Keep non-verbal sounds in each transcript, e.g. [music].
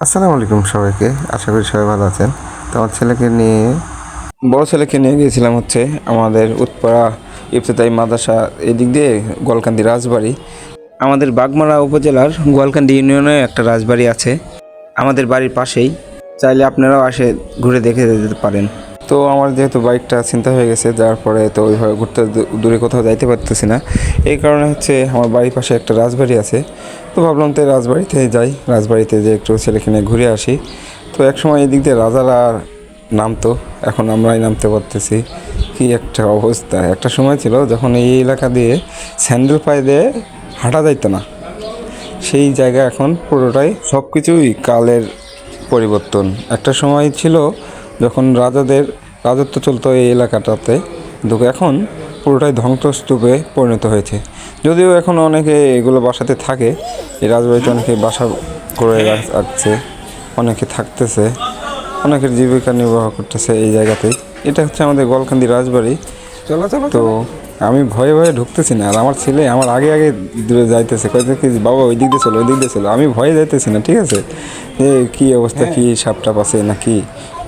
আসসালামু আলাইকুম সবাইকে আশা করি সবাই ভালো আছেন। তো আমার ছেলেকে নিয়ে বড় ছেলেকে নিয়ে গিয়েছিলাম হচ্ছে আমাদের উৎপাড়া ইফতেতাই মাদ্রাসা এদিক দিয়ে গোয়ালকান্দি রাজবাড়ি। আমাদের বাগমারা উপজেলার গোয়ালকান্দি ইউনিয়নে একটা রাজবাড়ি আছে। আমাদের বাড়ির পাশেই। চাইলে আপনারাও আসে ঘুরে দেখে যেতে পারেন। তো আমার যেহেতু বাইকটা চিন্তা হয়ে গেছে যার পরে তো ওইভাবে ঘুরতে দূরে কোথাও যাইতে পারতেছি না। এই কারণে হচ্ছে আমার বাড়ির পাশে একটা রাজবাড়ি আছে। তো ভাবলাম তো রাজবাড়িতে যাই, রাজবাড়িতে যে একটু ছেলেকে ঘুরে আসি। তো একসময় এদিক দিয়ে রাজারা নামতো, এখন আমরাই নামতে পারতেছি। কি একটা অবস্থা, একটা সময় ছিল যখন এই এলাকা দিয়ে স্যান্ডেল পায়ে দিয়ে হাঁটা যাইতো না। সেই জায়গা এখন পুরোটাই সব কিছুই কালের পরিবর্তন। একটা সময় ছিল যখন রাজাদের রাজত্ব চলতো এই এলাকাটাতে, কিন্তু এখন পুরোটাই ধ্বংসস্তূপে পরিণত হয়েছে। যদিও এখন অনেকে এগুলো বাসাতে থাকে, এই রাজবাড়িতে অনেকে বাসা করে রাখছে, অনেকে থাকতেছে, অনেকের জীবিকা নির্বাহ করতেছে এই জায়গাতেই। এটা হচ্ছে আমাদের গলকান্দি রাজবাড়ি। চলো চলো তো আমি ভয়ে ভয়ে ঢুকতেছি না আর আমার ছেলে আমার আগে আগে দূরে যাইতেছে। কয়েছে কি বাবা ওই দিক দিয়ে চলো ওই দিক দিয়ে চলো। আমি ভয়ে যাইতেছি না ঠিক আছে? যে কি অবস্থা কি সাপ টাপ আছে নাকি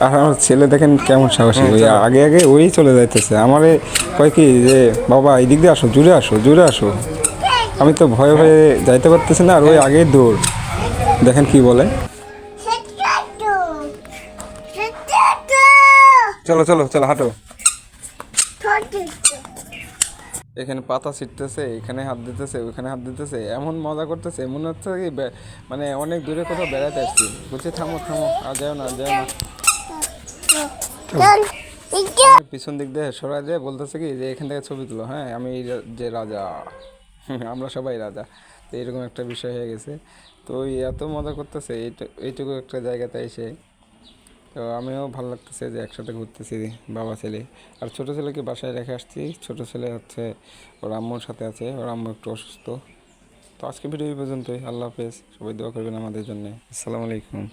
আর আমার ছেলে দেখেন কেমন সাহসী ওই আগে আগে ওই চলে যাইতেছে। আমারে কয় কি যে বাবা এই দিক দিয়ে আসো জুড়ে আসো জুড়ে আসো। আমি তো ভয়ে ভয়ে যাইতে পারতেছি না আর ওই আগে দৌড়। দেখেন কি বলে। চলো চলো চলো হাঁটো। এখানে পাতা ছিটতেছে, এখানে হাত দিতেছে ওইখানে হাত দিতেছে, এমন মজা করতেছে মনে হচ্ছে কি মানে অনেক দূরে কোথাও বেড়াতে আসছি। বলছি, থামো থামো, আর যাও না যাও না। পিছন দিক দিয়ে সরাই দিয়ে বলতেছে কি, যে এখান থেকে ছবি তুলো। হ্যাঁ আমি যে রাজা, [laughs] আমরা সবাই রাজা। তো এরকম একটা বিষয় হয়ে গেছে। তো এত মজা করতেছে, এইটু- এইটুকু একটা জায়গাতে এসে তো আমিও ভালো লাগতেছে যে একসাথে ঘুরতেছি বাবা, ছেলে। আর ছোটো ছেলেকে বাসায় রেখে আসছি। ছোটো ছেলে হচ্ছে ওর আম্মুর সাথে আছে, ওর আম্মু একটু অসুস্থ। তো আজকে ভিডিও এই পর্যন্তই। আল্লাহ হাফেজ। সবাই দোয়া করবেন আমাদের জন্য। আসসালামু আলাইকুম।